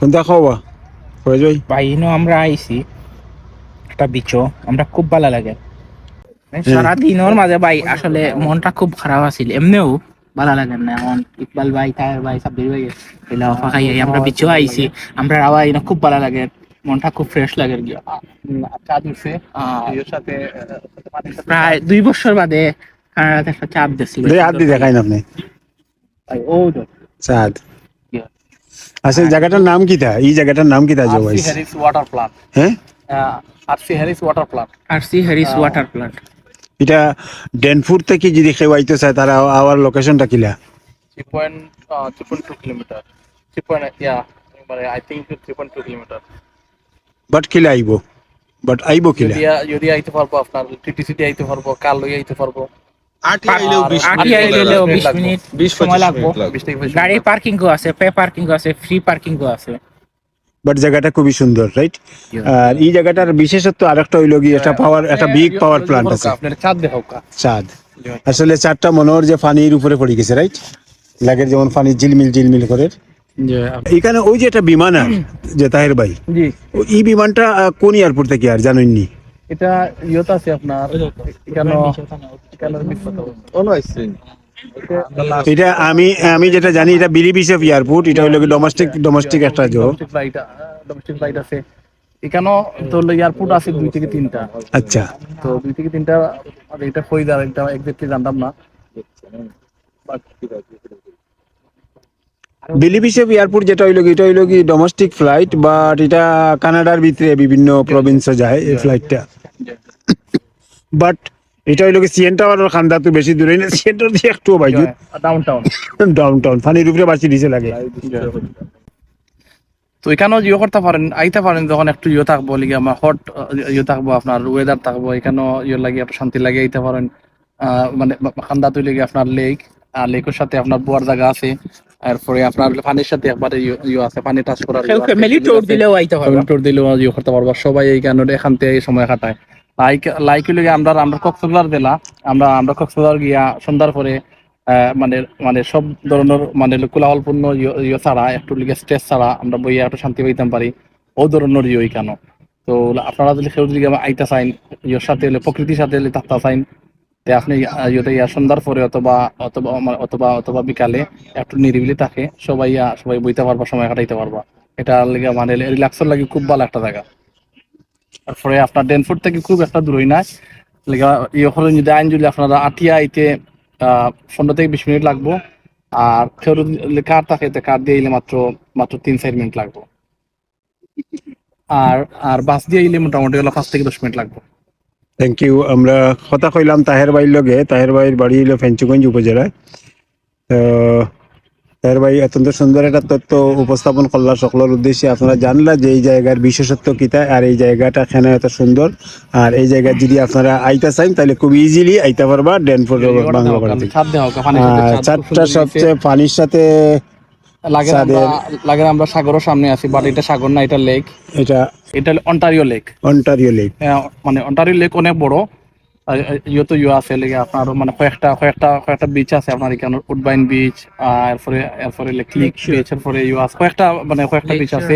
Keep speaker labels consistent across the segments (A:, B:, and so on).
A: কোনটা খাওয়া ফয়েজ ভাই
B: ভাই আমরা আইছি। একটা বিচো আমরা খুব ভালো লাগে। সারাদিন ওর মাঝে ভাই আসলে মনটা খুব খারাপ আছিল। এমনিও ভালো লাগে না এখন ইকবাল ভাই তাহের ভাই সাব্বির ভাই এলা ফাঁকাই আমরা বিচো আইছি। আমরা ইনো খুব ভালো লাগে মনটা খুব ফ্রেশ লাগে
C: সাথে
B: প্রায় দুই বছর বাদে কানাডাতে একটা
A: হাত দিয়ে আপনি।
B: ও।
A: চাঁদ. আচ্ছা এই জায়গাটার নাম কি তা? এই জায়গাটার নাম কি তা জো ভাই?
C: RC Harris water plant.
A: হ্যাঁ?
C: RC Harris water plant.
B: R C Harris water plant.
A: এটা ডেনফুর থেকে যদি কেউ আইতে চায় তারা আওয়ার লোকেশনটা কিলা
C: three point three point two kilometre three yeah মানে আই পয়েন্ট টু কিলোমিটার
A: বাট কিলা আইব? বাট আইব কিলা
C: যদি যদি আইতে পারব আপনার টিটিসিটি আইতে পারব কাল লই আইতে পারব।
B: গাড়ি। পার্কিং আছে পে পার্কিং আছে ফ্রি পার্কিং আছে।
A: বাট জায়গাটা খুবই সুন্দর রাইট? আর এই জায়গাটার বিশেষত্ব আরেকটা হইল কি একটা পাওয়ার একটা বিগ পাওয়ার প্ল্যান্ট আছে।
C: চাঁদ
A: আসলে চারটা মনোহর যে পানির উপরে পড়ে গেছে রাইট? লাগের যেমন পানি ঝিলমিল ঝিলমিল করে। এখানে ওই যে একটা বিমান আর যে তাহের ভাই ও এই বিমানটা কোন এয়ারপোর্ট থেকে আর জানেননি?
C: এটা ইয়ত আছে আপনার
A: এটা আমি আমি যেটা জানি এটা বিলিবিসেফ এয়ারপোর্ট এটা হলো ডোমেস্টিক ডোমেস্টিক একটা জো।
C: ডোমেস্টিক ফ্লাইট আছে। এখানেও তো এয়ারপোর্ট আছে দুই থেকে তিনটা।
A: আচ্ছা।
C: তো দুই থেকে তিনটা এটা কই দাঁড়া এটা এক্স্যাক্টলি জানতাম না।
A: বিলিবিসেফ এয়ারপোর্ট যেটা হইল এটা হইল কি ডোমেস্টিক ফ্লাইট বাট এটা কানাডার ভিতরে বিভিন্ন প্রভিন্সে যায় এই ফ্লাইটটা বাট এটা হইল কি সিএন টাওয়ার খান্দা তো বেশি দূরে না সিএন টাওয়ার দিয়ে একটু বাইজু
C: ডাউন টাউন
A: ডাউন টাউন পানির উপরে বাঁচি দিছে লাগে।
C: তো এখানেও ইয়ে করতে পারেন আইতে পারেন যখন একটু ইয়ে থাকব লিগে আমার হট ইয়ে থাকব আপনার ওয়েদার থাকব এখানেও ইয়ে লাগে শান্তি লাগে আইতে পারেন। আহ, মানে খান্দা তুই লেগে আপনার লেক আর লেকের সাথে আপনার বোয়ার জায়গা আছে। আপনার পানির সাথে একবারে আছে পানি টাচ করার আছে,
B: ফ্যামিলি ট্যুর দিলেও আইতে পারবে
C: দিলেও করতে পারব। সবাই এই কারণে এখান থেকে সময় কাটায়। লাইক লাইক হইলে আমরা আমরা কক্সবাজার দিলা আমরা আমরা কক্সবাজার গিয়া সন্ধ্যার পরে আহ, মানে মানে সব ধরনের মানে কোলাহলপূর্ণ ইয়ে ছাড়া একটু লিগে স্ট্রেস ছাড়া আমরা বইয়া একটু শান্তি পাইতাম পারি। ও ধরনের ইয়ে কেন তো আপনারা যদি যদি আইতা চাইন ইয়ের সাথে হলে প্রকৃতির সাথে হলে থাকতে চাইন তে আপনি ইয়া সন্ধ্যার পরে অথবা অথবা অথবা অথবা বিকালে একটু নিরিবিলি থাকে, সবাই সবাই বইতে পারবা, সময় কাটাইতে পারবা। এটা লেগে মানে রিল্যাক্সের লাগে খুব ভালো একটা জায়গা। তারপরে আপনার ডেনফোর্ড থেকে খুব একটা দূরই না। লেগা ইয়ে যদি আইন যদি আপনারা আটিয়া আইতে পনেরো থেকে বিশ মিনিট লাগবো। আর কেউ যদি কার থাকে কার দিয়ে এলে মাত্র মাত্র তিন চার মিনিট লাগবো। আর আর বাস দিয়ে এলে মোটামুটি হলো পাঁচ থেকে দশ মিনিট লাগবে।
A: থ্যাংক ইউ আমরা কথা কইলাম তাহের ভাইয়ের লগে। তাহের ভাইয়ের বাড়ি হলো ফেঞ্চুগঞ্জ উপজেলায়। তো তাহের ভাই অত্যন্ত সুন্দর একটা তথ্য উপস্থাপন করলা সকলের উদ্দেশ্যে। আপনারা জানলা যে এই জায়গার বিশেষত্ব কিতা আর এই জায়গাটা কেন এত সুন্দর? আর এই জায়গায় যদি আপনারা আইতা চান তাহলে খুব ইজিলি আইতে পারবা ডেনফোর বাংলা চারটা সবচেয়ে পানির সাথে
C: লাগে আমরা লাগে আমরা সাগরের সামনে আছি বাট এটা সাগর না এটা লেক
A: এটা
C: এটা অন্টারিও লেক
A: অন্টারিও লেক
C: মানে অন্টারিও লেক অনেক বড়। আর ইয়ে তো ইয়ে আছে লেগে আপনার মানে কয়েকটা কয়েকটা কয়েকটা বিচ আছে আপনার এখানে উডবাইন বিচ এরপরে এরপরে ক্লিক বিচ এরপরে ইয়ে আছে কয়েকটা মানে কয়েকটা বিচ আছে।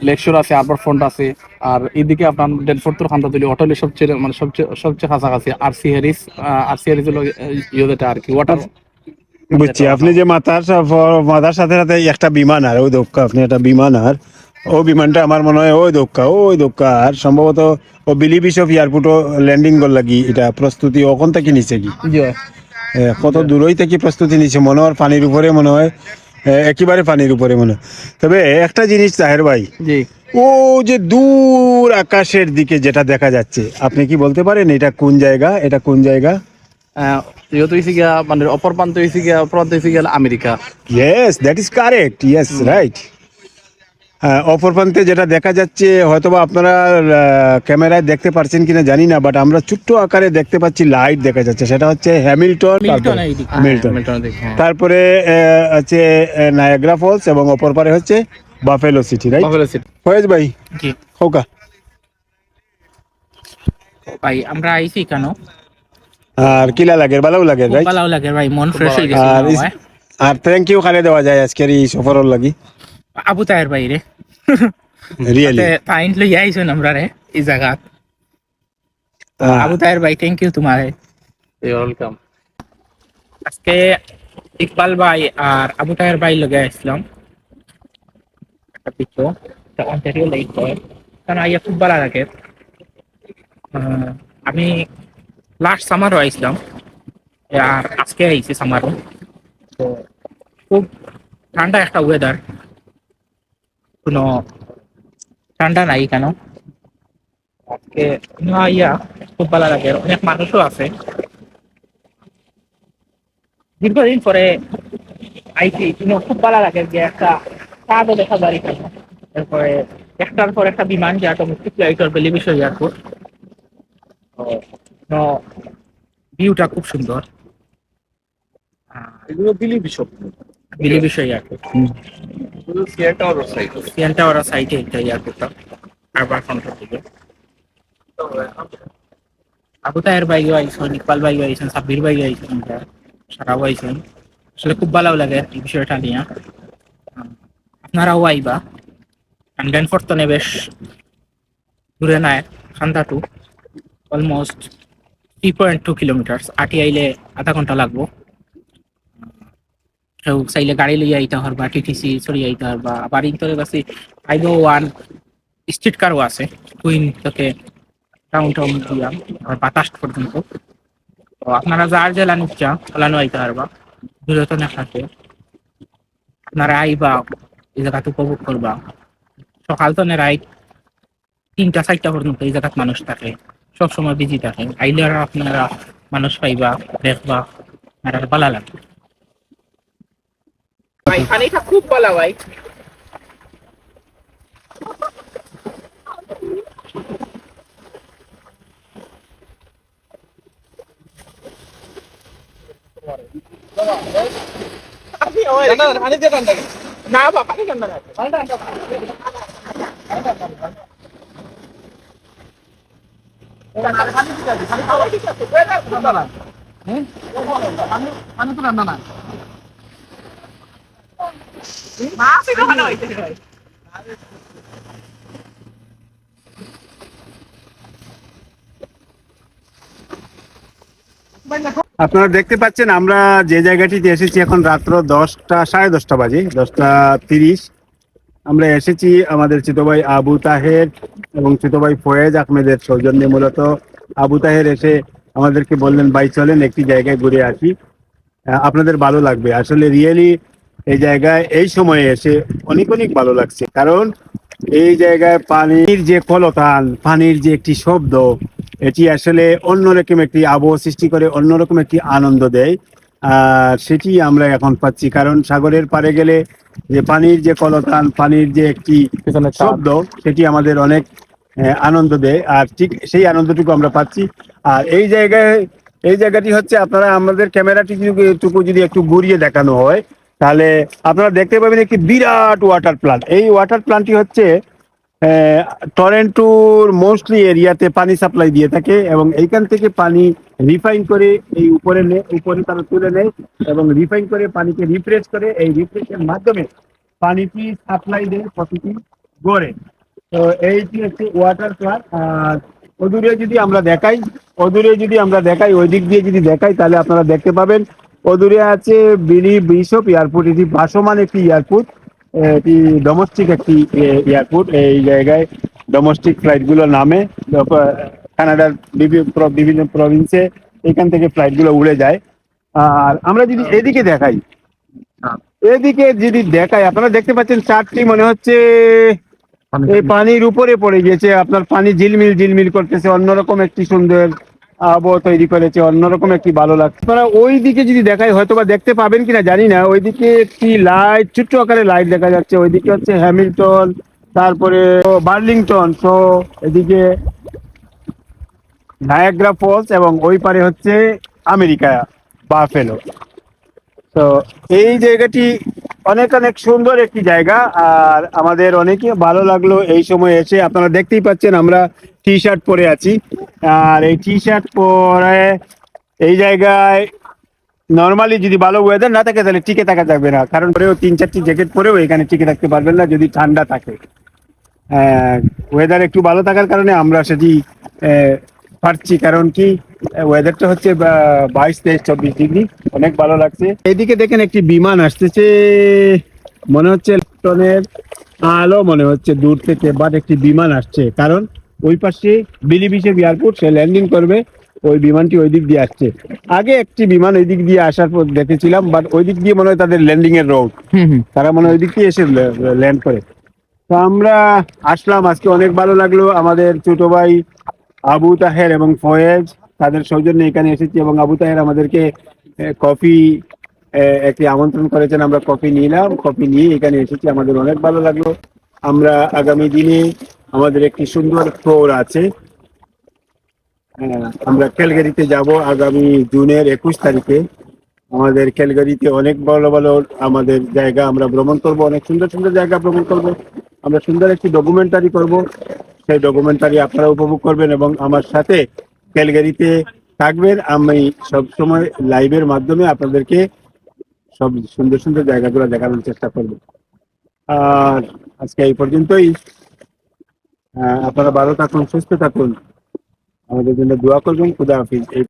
C: লেকশোর আছে আরবার ফ্রন্ট আছে আর এদিকে আপনার ডেনফোর্ট তোর খান্তা তুলি অটলে সবচেয়ে মানে সবচেয়ে সবচেয়ে কাছাকাছি R C Harris R C Harris হলো ইয়ে যেটা আর কি ওয়াটার
A: বুঝছি আপনি যে মাথার মাথার সাথে সাথে একটা বিমান আর ওই দক্কা আপনি একটা বিমান আর ও বিমানটা আমার মনে হয় ওই দক্কা ওই দক্কা আর সম্ভবত ও বিলিবিসফ এয়ারপোর্টও ল্যান্ডিং কর লাগি এটা প্রস্তুতি ওখান থেকে নিচে কি? কত দূরই থেকে প্রস্তুতি নিচ্ছে মনে হয় পানির উপরে মনে হয় একেবারে পানির উপরে মনে হয়। তবে একটা জিনিস তাহের ভাই ও যে দূর আকাশের দিকে যেটা দেখা যাচ্ছে আপনি কি বলতে পারেন এটা কোন জায়গা এটা কোন জায়গা?
C: ইয়ে তো হয়েছে গিয়া মানে অপর প্রান্ত হয়েছে গিয়া প্রান্ত হয়েছে গিয়া America.
A: Yes that is correct yes right অপর প্রান্তে যেটা দেখা যাচ্ছে হয়তোবা আপনারা ক্যামেরায় দেখতে পারছেন কিনা জানি না বাট আমরা ছোট্ট আকারে দেখতে পাচ্ছি লাইট দেখা যাচ্ছে। সেটা হচ্ছে হ্যামিল্টন
B: মিল্টন
C: হ্যাঁ।
A: তারপরে আহ, আছে নায়াগ্রা ফলস এবং অপর পারে হচ্ছে Buffalo city right
C: city.
A: Faiz ভাই হোকা
B: ভাই আমরা আইছি কেন?
A: আর কিলা লাগে? ভালো লাগে রাইট
B: ভালো লাগে ভাই মন ফ্রেশ হয়ে গেছে
A: আর
B: ভাই।
A: থ্যাংক ইউ খালে দেওয়া যায় আজকের এই সফরের লাগি।
B: আবু তাহের বাইরে
A: রিয়েলি
B: পয়েন্ট লই আইছেন আমরা রে এই জায়গা আবু তাহের ভাই থ্যাংক ইউ তোমারে।
C: ওয়েলকাম
B: আজকে ইকবাল ভাই আর আবু তাহের ভাই লগে আসলাম। একটা পিকো অন্টারিও লেক হয়। কারণ আইয়া খুব ভালো লাগে আমি লাস্ট সামারও আইছিলাম। আর আজকে আইছি সামারও তো খুব ঠান্ডা একটা ওয়েদার কোনো ঠান্ডা নাই কেন? আজকে আইয়া খুব ভালো লাগে। অনেক মানুষও আছে। দীর্ঘদিন পরে আইসি কিন্তু খুব ভালো লাগে যে একটা চাঁদও দেখা যায় এখানে। তারপরে একটার পর একটা বিমান যে অটোমেটিক ফ্লাইট বেলি বিষয় এয়ারপোর্ট ভিউটা খুব সুন্দর।
D: এগুলো দিলি বিশপ।
B: বিলি বিষয় এয়ারপোর্ট
D: সিয়ার টাওয়ার সাইড
B: সিয়ান টাওয়ার সাইটে একটা এয়ারপোর্টটা হারবার ফ্রন্টের দিকে। আবু তাহের বাইও আইসন ইকবাল বাইও আইসন সাব্বির বাইও আইসন সারাও আইসন। আসলে খুব ভালো লাগে এই বিষয়টা নিয়ে। আপনারাও আইবা। আন্ডেন ফর্তনে বেশ দূরে নাই খান্দাটু almost three point two kilometres আটি আইলে আধা ঘণ্টা লাগবো। কেউ চাইলে গাড়ি লইয়া আইতে হর বা টিটিসি চড়িয়ে আইতে হর বা আবার ইন্তরে কাছে আইবো ওয়ান স্ট্রিট কারও আছে। কুইন থেকে টাউন টাউন দিয়া আর বাতাস পর্যন্ত। তো আপনারা যার জেলা নিচ্ছা চালানো আইতে পারবা দূরত্ব না থাকে। আপনারা আইবা, এই জায়গাটা উপভোগ করবা। সকাল তো রাইট তিনটা, চারটা পর্যন্ত এই জায়গাত মানুষ থাকে। সব সময় বিজি থাকেন আইলে আর আপনারা মানুষ পাইবা দেখবা আর আর ভালো লাগবে পানিটা খুব ভালো ভাই না বাবা পানি পানি ঠান্ডা
A: আপনারা দেখতে পাচ্ছেন, আমরা যে জায়গাটিতে এসেছি এখন রাত্র দশটা, সাড়ে দশটা বাজে, দশটা তিরিশ। আমরা এসেছি আমাদের ছোটভাই আবু তাহের এবং ছোটভাই ফয়েজ আহমেদের সৌজন্যে মূলত। আবু তাহের এসে আমাদেরকে বললেন, ভাই, চলেন একটি জায়গায় ঘুরে আসি। আপনাদের ভালো লাগবে। আসলে রিয়েলি এই জায়গায়, এই সময়ে এসে অনেক অনেক ভালো লাগছে। কারণ এই জায়গায় পানির যে কলতান, পানির যে একটি শব্দ, এটি আসলে অন্যরকম একটি আবহ সৃষ্টি করে, অন্যরকম একটি আনন্দ দেয়। সেটি আমরা এখন পাচ্ছি। কারণ সাগরের পাড়ে গেলে যে পানির যে কলতান পানির যে একটি শব্দ সেটি আমাদের অনেক আনন্দ দেয়। আর ঠিক সেই আনন্দটুকু আমরা পাচ্ছি। আর এই জায়গায় এই জায়গাটি হচ্ছে আপনারা আমাদের ক্যামেরাটি টুকু যদি একটু ঘুরিয়ে দেখানো হয় তাহলে আপনারা দেখতে পাবেন একটি বিরাট ওয়াটার প্লান্ট এই ওয়াটার প্লান্টটি হচ্ছে টরেন্টোর মোস্টলি এরিয়াতে পানি সাপ্লাই দিয়ে থাকে এবং এইখান থেকে পানি রিফাইন করে এই উপরে উপরে তারা তুলে নেয় এবং রিফাইন করে পানিকে রিফ্রেশ করে। এই রিফ্রেশের মাধ্যমে পানিটি সাপ্লাই দেয় প্রতিটি গড়ে। তো এইটি হচ্ছে ওয়াটার প্লান্ট আর অদূরে যদি আমরা দেখাই, অদূরে যদি আমরা দেখাই, ওই দিক দিয়ে যদি দেখাই, তাহলে আপনারা দেখতে পাবেন, অদূরে আছে বিলি বিশপ এয়ারপোর্ট এটি ভাসমান একটি এয়ারপোর্ট এটি ডোমেস্টিক একটি এয়ারপোর্ট এই জায়গায় ডোমেস্টিক ফ্লাইটগুলো নামে কানাডার বিভিন্ন প্রভিন্সে এখান থেকে ফ্লাইটগুলো উড়ে যায়। আর আমরা যদি এদিকে দেখাই এদিকে যদি দেখাই আপনারা দেখতে পাচ্ছেন চারটি মনে হচ্ছে এই পানির উপরে পড়ে গিয়েছে। আপনার পানি ঝিলমিল ঝিলমিল করতেছে। অন্যরকম একটি সুন্দর আবহাওয়া তৈরি করেছে, অন্যরকম একটি ভালো লাগছে। আপনারা ওই দিকে যদি দেখাই হয়তো বা দেখতে পাবেন কিনা জানি না। ওইদিকে একটি লাইট ছোট্ট আকারে লাইট দেখা যাচ্ছে। ওইদিকে হচ্ছে হ্যামিল্টন তারপরে বার্লিংটন তো এদিকে নায়াগ্রা ফলস এবং ওই পারে হচ্ছে আমেরিকা বাফেলো তো এই জায়গাটি অনেক অনেক সুন্দর একটি জায়গা। আর আমাদের অনেকই ভালো লাগল এই সময় এসে। আপনারা দেখতেই পাচ্ছেন আমরা টি শার্ট পরে আছি। আর এই টি শার্ট পরে এই জায়গায় নর্মালি যদি ভালো ওয়েদার না থাকে তাহলে টিকে থাকা যাবে না। কারণ পরেও তিন চারটি জ্যাকেট পরেও এখানে টিকে থাকতে পারবেন না যদি ঠান্ডা থাকে। ওয়েদার একটু ভালো থাকার কারণে আমরা সেটি পারছি। কারণ কি ওয়েদারটা হচ্ছে বাইশ, তেইশ, চব্বিশ ডিগ্রি। অনেক ভালো লাগছে। এইদিকে দেখেন একটি বিমান আসতেছে। মনে হচ্ছে আলো, মনে হচ্ছে দূর থেকে বাট একটি বিমান আসছে। কারণ ওই পাশে বিলিবিশের এয়ারপোর্ট সে ল্যান্ডিং করবে ওই বিমানটি ওই দিক দিয়ে আসছে। আগে একটি বিমান ওই দিক দিয়ে আসার পর দেখেছিলাম বাট ওই দিক দিয়ে মনে হয় তাদের ল্যান্ডিং এর রোড তারা মনে হয় ওই দিক দিয়ে এসে ল্যান্ড করে। তো আমরা আসলাম আজকে অনেক ভালো লাগল। আমাদের ছোট ভাই আবু তাহের এবং ফয়েজ তাদের সৌজন্যে এখানে এসেছি এবং আবু তাহের আমাদেরকে কফি একটি আমন্ত্রণ করেছেন। আমরা কফি নিলাম কফি নিয়ে এখানে এসেছি। আমাদের অনেক ভালো লাগল। আমরা আগামী দিনে আমাদের একটি সুন্দর ফ্লোর আছে। হ্যাঁ, আমরা ক্যালগারিতে যাব আগামী জুনের একুশ তারিখে। আমাদের ক্যালগারিতে অনেক ভালো ভালো আমাদের জায়গা আমরা ভ্রমণ করব অনেক সুন্দর সুন্দর জায়গা ভ্রমণ করব। আমরা সুন্দর একটি ডকুমেন্টারি করব। সেই ডকুমেন্টারি আপনারা উপভোগ করবেন এবং আমার সাথে ক্যালগারিতে থাকবেন। আমি সব সময় লাইভের মাধ্যমে আপনাদেরকে সব সুন্দর সুন্দর জায়গাগুলো দেখানোর চেষ্টা করব। আর আজকে এই পর্যন্তই। আপনারা ভালো থাকুন, সুস্থ থাকুন। আমাদের জন্য দোয়া করবেন। খুদা হাফিজ।